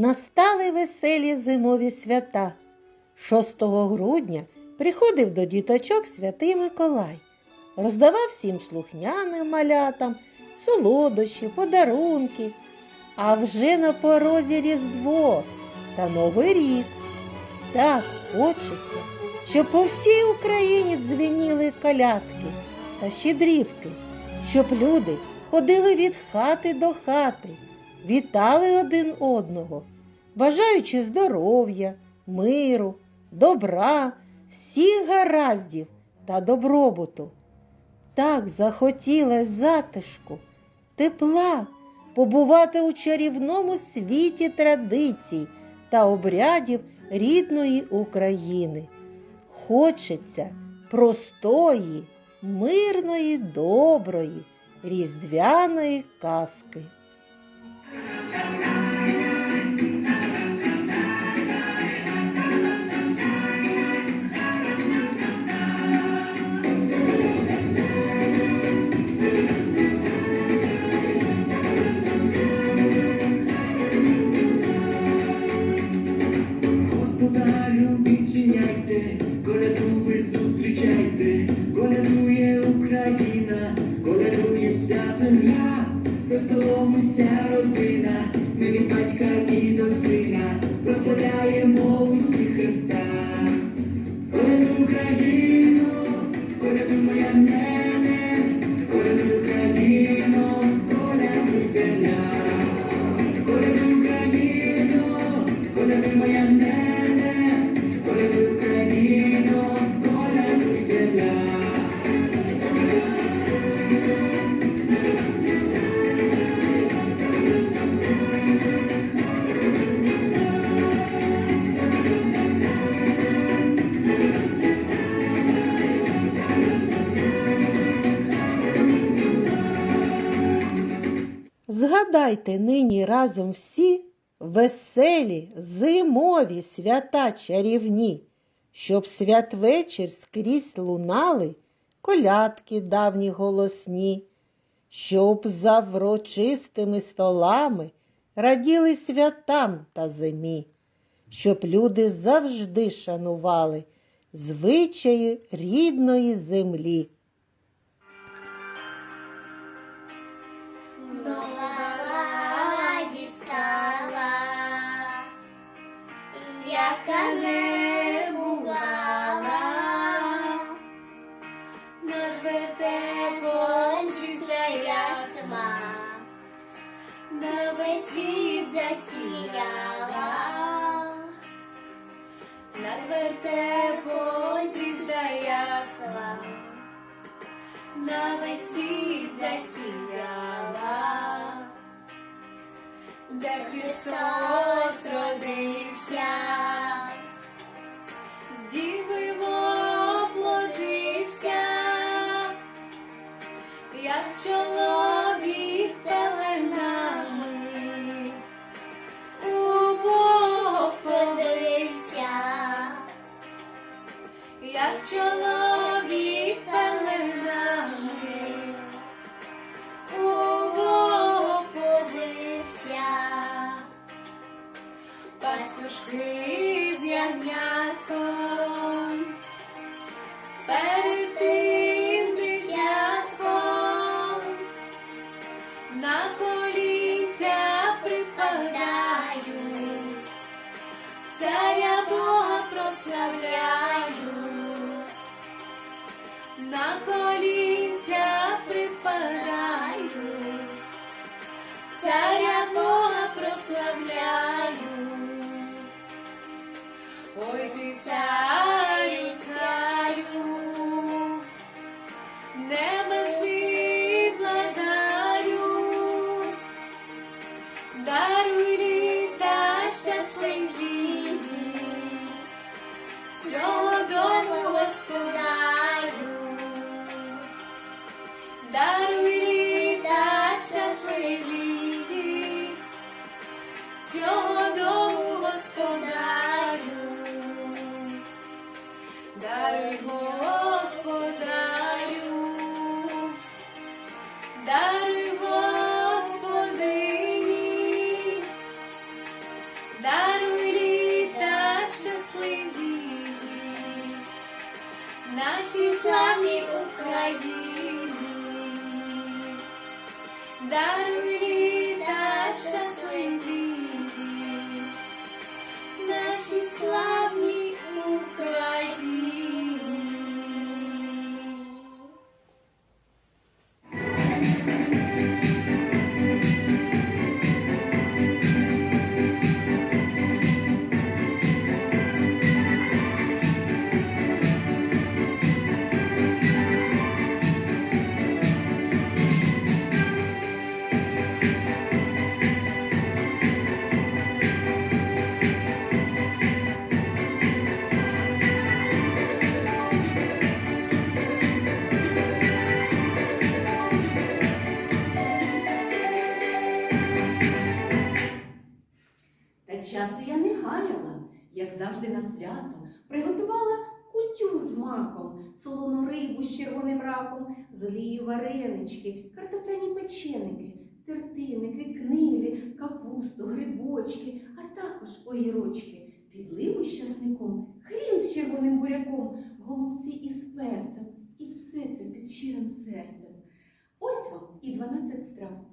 Настали веселі зимові свята. 6 грудня приходив до діточок святий Миколай, роздавав всім слухняним малятам солодощі, подарунки. А вже на порозі Різдво та Новий рік. Так хочеться, щоб по всій Україні дзвеніли колядки та щедрівки, щоб люди ходили від хати до хати, вітали один одного, бажаючи здоров'я, миру, добра, всіх гараздів та добробуту. Так захотілось затишку, тепла, побувати у чарівному світі традицій та обрядів рідної України. Хочеться простої, мирної, доброї, різдвяної казки. Відчиняйте, коляду ви зустрічайте, колядує Україна, колядує вся земля, за столом уся родина, ми від батька і до сина прославляємо усі Христа. коляду Україну, Згадайте нині разом всі веселі зимові свята чарівні, щоб святвечір скрізь лунали колядки давні голосні, щоб за врочистими столами раділи святам та зимі, щоб люди завжди шанували звичаї рідної землі. Яка не бувала, звізда ясна, на весь світ засіяла, над вертепом звізда ясна. На весь світ засіяла, де Христос родився, як чоловік Ой ти царю, Dar-me приготувала кутю з маком, солону рибу з червоним раком, з олією варенички, картопляні печеники, тертиники, книлі, капусту, грибочки, а також огірочки, підливу з часником, хрін з червоним буряком, голубці із перцем, і все це під щирим серцем. Ось вам і 12 страв.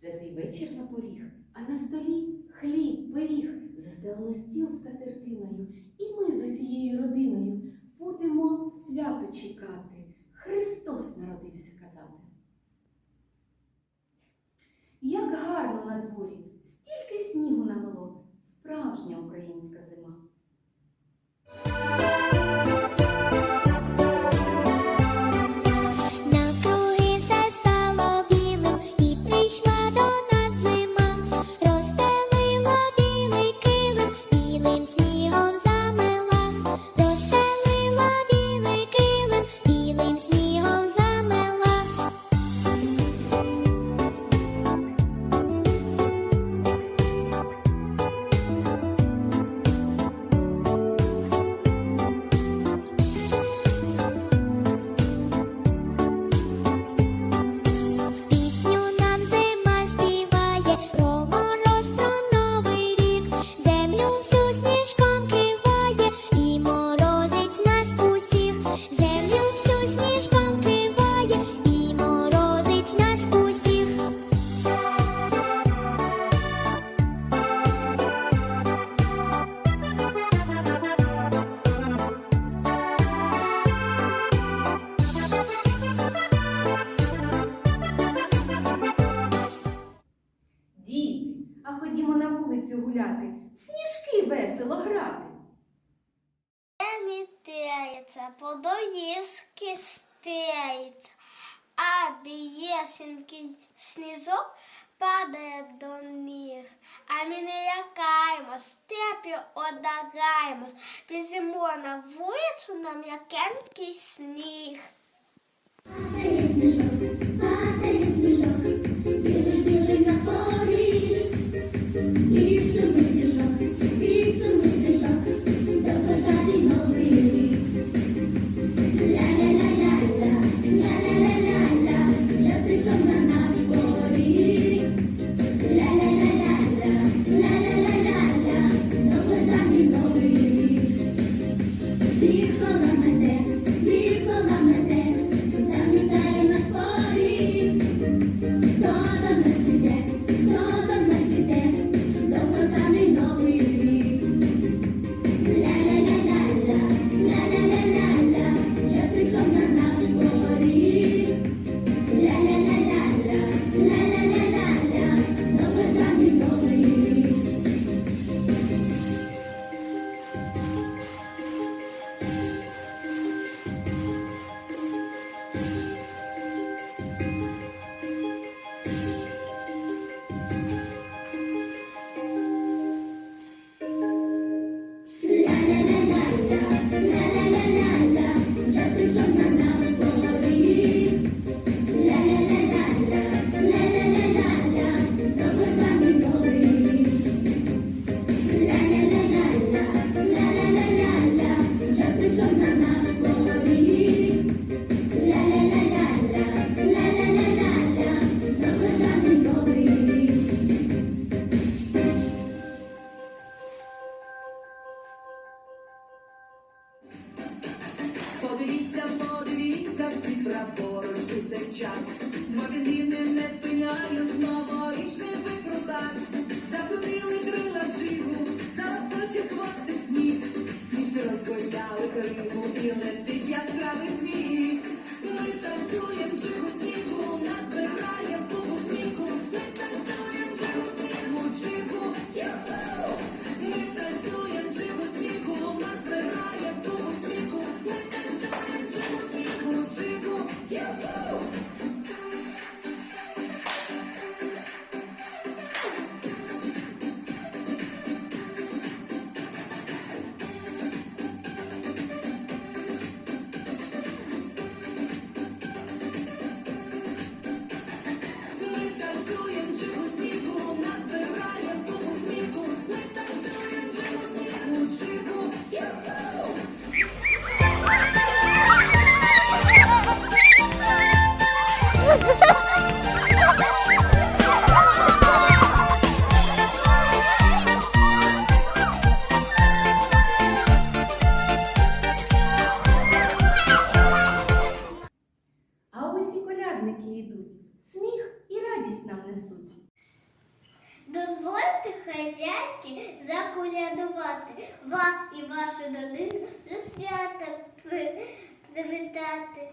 Святий вечір на поріг, а на столі хліб, пиріг, застелено стіл з катертиною, і ми з усією родиною будемо свято чекати. Христос народився казати. Як гарно на дворі, стільки снігу намело, справжня українська зима. Подоїзки стається, а білесенький снізок падає до ніг. А ми не лякаємось, степі одагаємось, Пізимо на вулицю на м'якенький сніг. Ось і колядники йдуть, сміх і радість нам несуть. Дозвольте хазяйки заколядувати вас і вашу родину за свята привітати.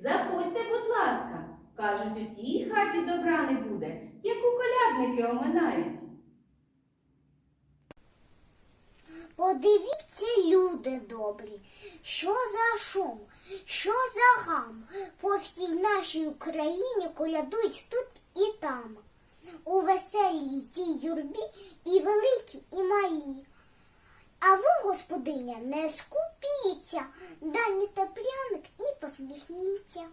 Заходьте, будь ласка. Кажуть, у тій хаті добра не буде, яку колядники оминають. Подивіться, люди добрі, що за шум, що за гам. По всій нашій Україні колядують тут і там. У веселій тій юрбі і великі, і малі. А ви, господиня, не скупіться, дані та і посміхніться.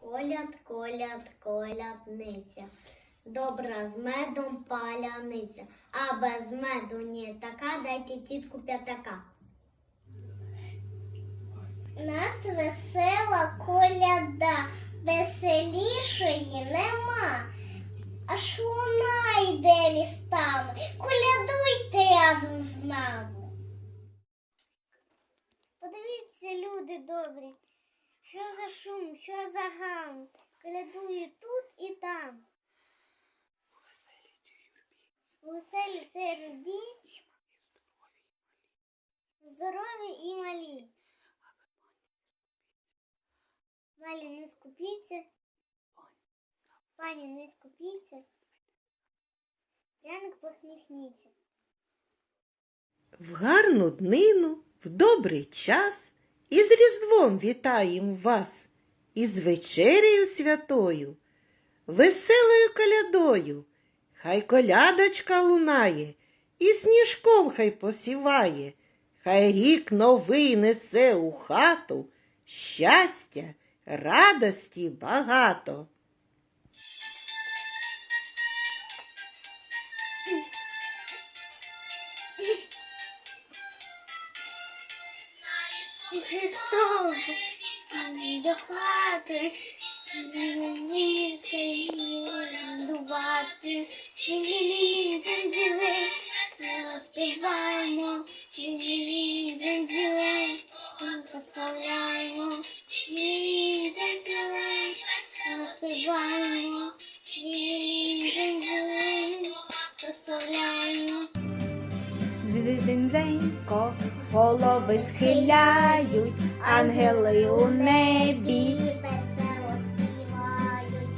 Коляд, коляд, колядниця. Добра з медом паляниця, а без меду ні така, дайте тітку п'ятака. Нас весела коляда, веселішої нема. Аж луна йде містами, колядуйте разом з нами. Подивіться, люди добрі, що за шум, що за гам, колядує тут і там. Веселі це рубі, здорові і малі. Малі не скупіться, пані не скупіться, пряник посміхніться. В гарну днину, в добрий час, із Різдвом вітаєм вас, із вечерею святою, веселою колядою. Хай колядочка лунає, і сніжком хай посіває, хай рік новий несе у хату щастя, радості багато. Христос до хати, дувати, зензілей, співаємо, зензілей, прославляємо, зензілей, співаємо, прославляємо. Дзинзенько, голови схиляють, ангели у небі. весело співають,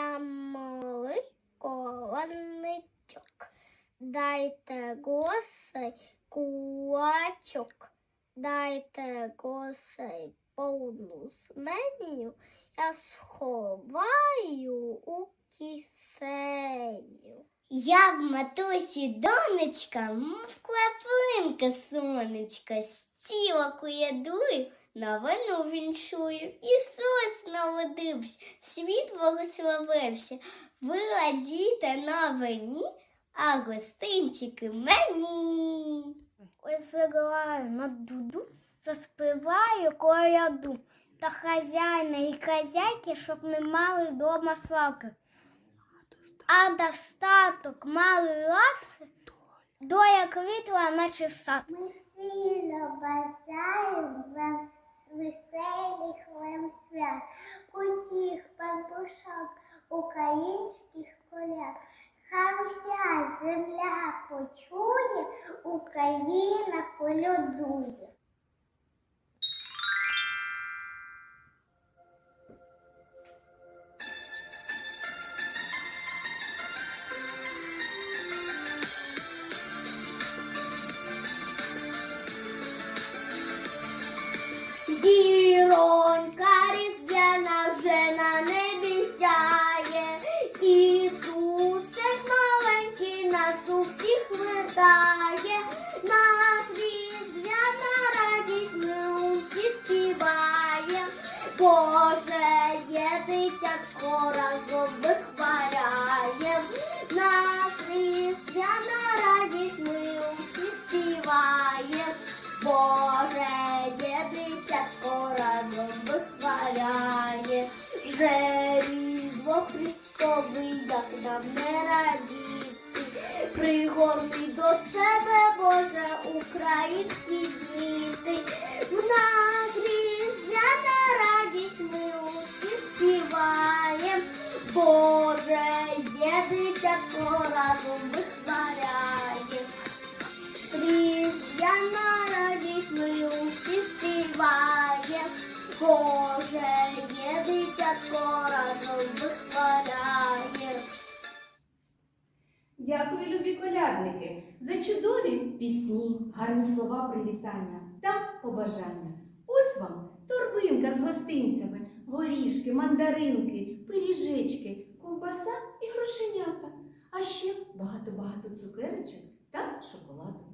Я малий колоничок. Дайте госей кулачок. Дайте госей повну сменю. Я сховаю у кисеню. Я в матусі донечка, мов клапинка сонечка, тіло куядую, новину віншую. Ісус народився, світ благословився. Ви радійте новині, а гостинчики мені. Ось заграю на дуду, заспіваю коляду. Та хазяїна і хазяйки, щоб не мали вдома свалки. А достаток мали ласки, доля квітла наче сад. Ми сильно бажаємо вам веселих вам свят, утіх пампушок українських коляд. Хай вся земля почує, Україна колядує. Не радіти, пригорни до себе, Боже, українські діти, в нас різдвяна радість ми усі співаєм, Боже, є дитятко разом вихваляє. Різдвяна радість ми усі співаєм, Боже, є дитятко Дякую, любі колядники, за чудові пісні, гарні слова привітання та побажання. Ось вам торбинка з гостинцями, горішки, мандаринки, пиріжечки, ковбаса і грошенята, а ще багато-багато цукерочок та шоколаду.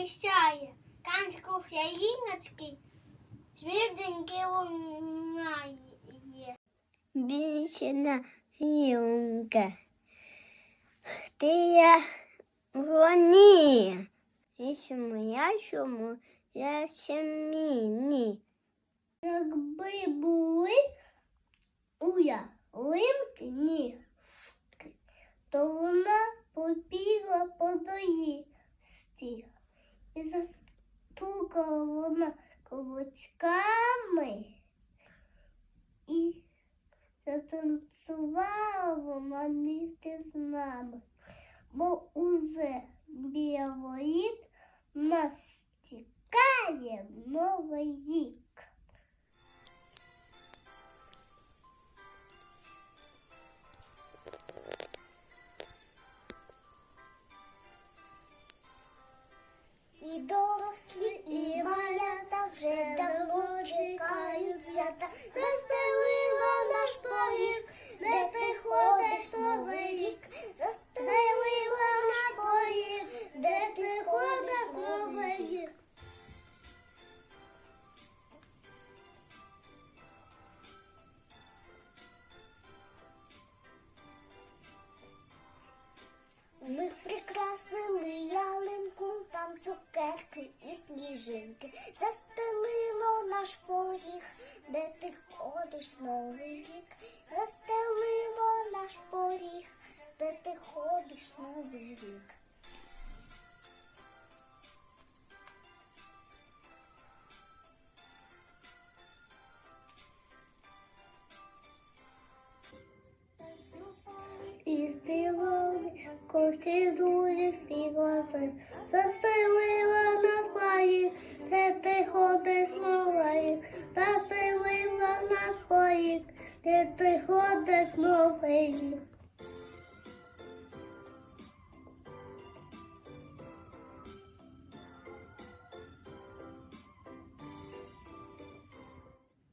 Лоніка мішає, канчиков яїночки, звірденьки лунає. Бісена юнка, ти я воні, Ісому я чому я сім'їні. Якби були у ялинки ніжки, то вона побігла по доїсті. І застукала вона кулачками і затанцювала вона місті з нами, бо узе біля воріт нас тікає новий рік. І дорослі, і малята вже давно чекають свята. Застелила наш поріг, де ти ходиш новий рік. Застелила наш поріг, де ти ходиш новий рік. Ми прикрасили ялинку, там цукерки і сніжинки. Застелило наш поріг, де ти ходиш новий рік. Застелило наш поріг, де ти ходиш новий рік. І співали коридорі новий, застелила нас поріг, де ти ходиш новий.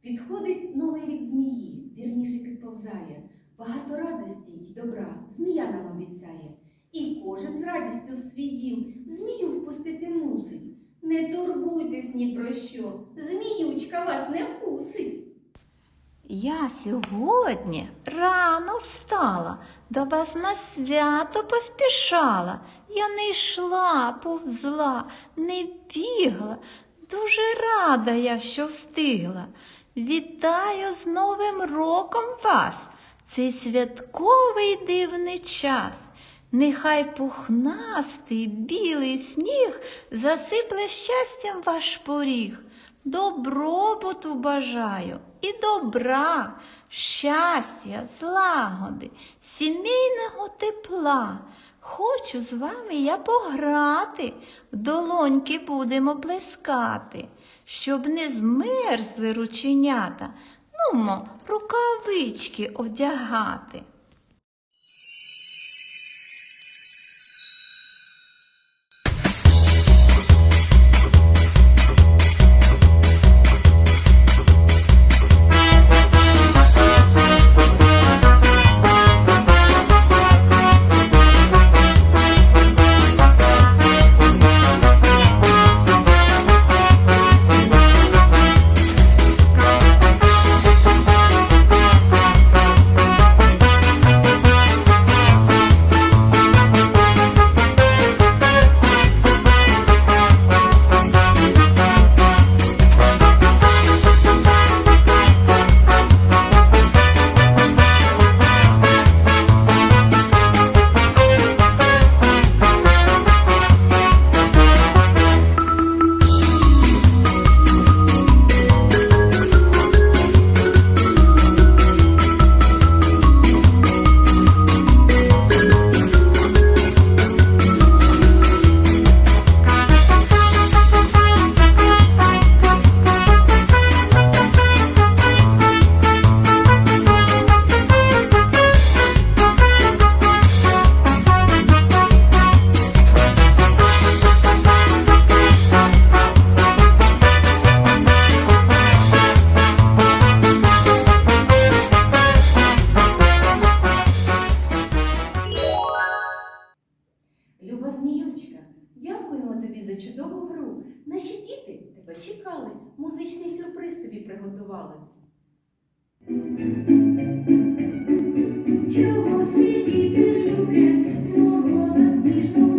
Підходить новий рік змії, вірніше підповзає. Багато радості й добра змія нам обіцяє. І кожен з радістю в свій дім змію впустити мусить. Не турбуйтесь ні про що, зміючка вас не вкусить. Я сьогодні рано встала, до вас на свято поспішала. Я не йшла, повзла, не бігла. Дуже рада я, що встигла. Вітаю з Новим роком вас, цей святковий дивний час. Нехай пухнастий білий сніг засипле щастям ваш поріг. Добробуту бажаю і добра, щастя, злагоди, сімейного тепла. Хочу з вами я пограти, в долоньки будемо плескати, щоб не змерзли рученята, нумо рукавички одягати. Музичний сюрприз тобі приготували. Чого всі діти люблять мого засмішну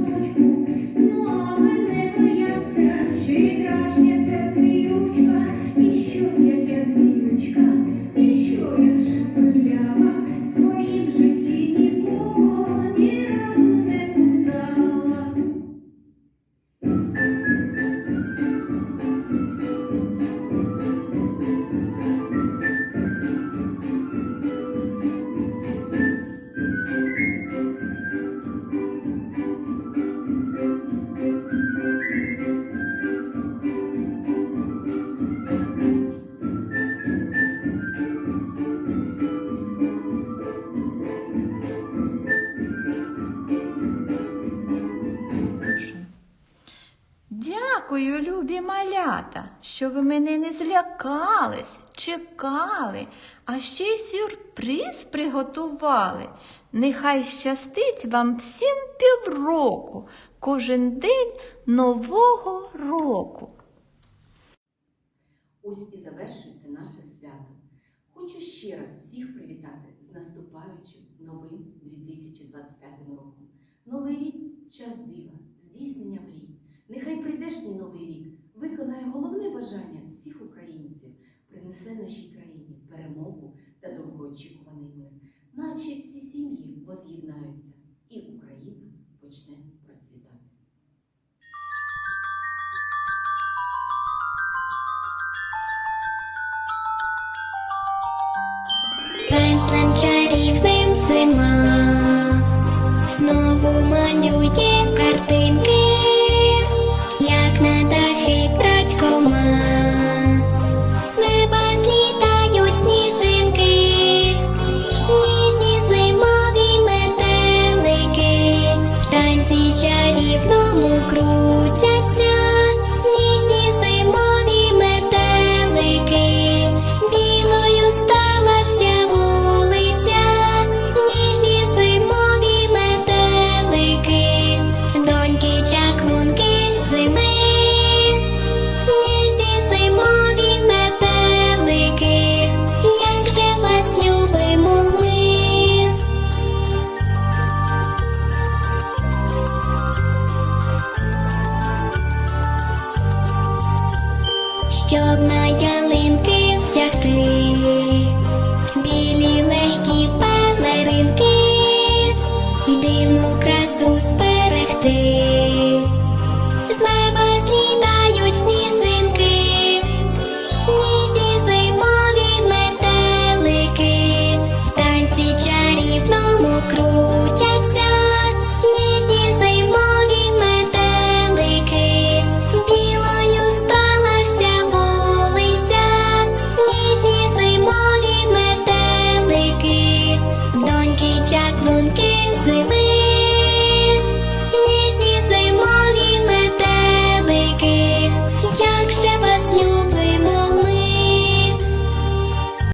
Дякую, любі малята, що ви мене не злякались, чекали, а ще й сюрприз приготували. Нехай щастить вам всім півроку, кожен день нового року. Ось і завершується наше свято. Хочу ще раз всіх привітати з наступаючим новим 2025 роком. Новий рік час дива, здійснення мрій. Нехай прийдешній новий рік виконає головне бажання всіх українців, принесе нашій країні перемогу та довгоочікуваний мир. Наші всі сім'ї воз'єднаються, і Україна почне процвітати. Танцем чарівним зима знову малює картинки, Щоб на ялинки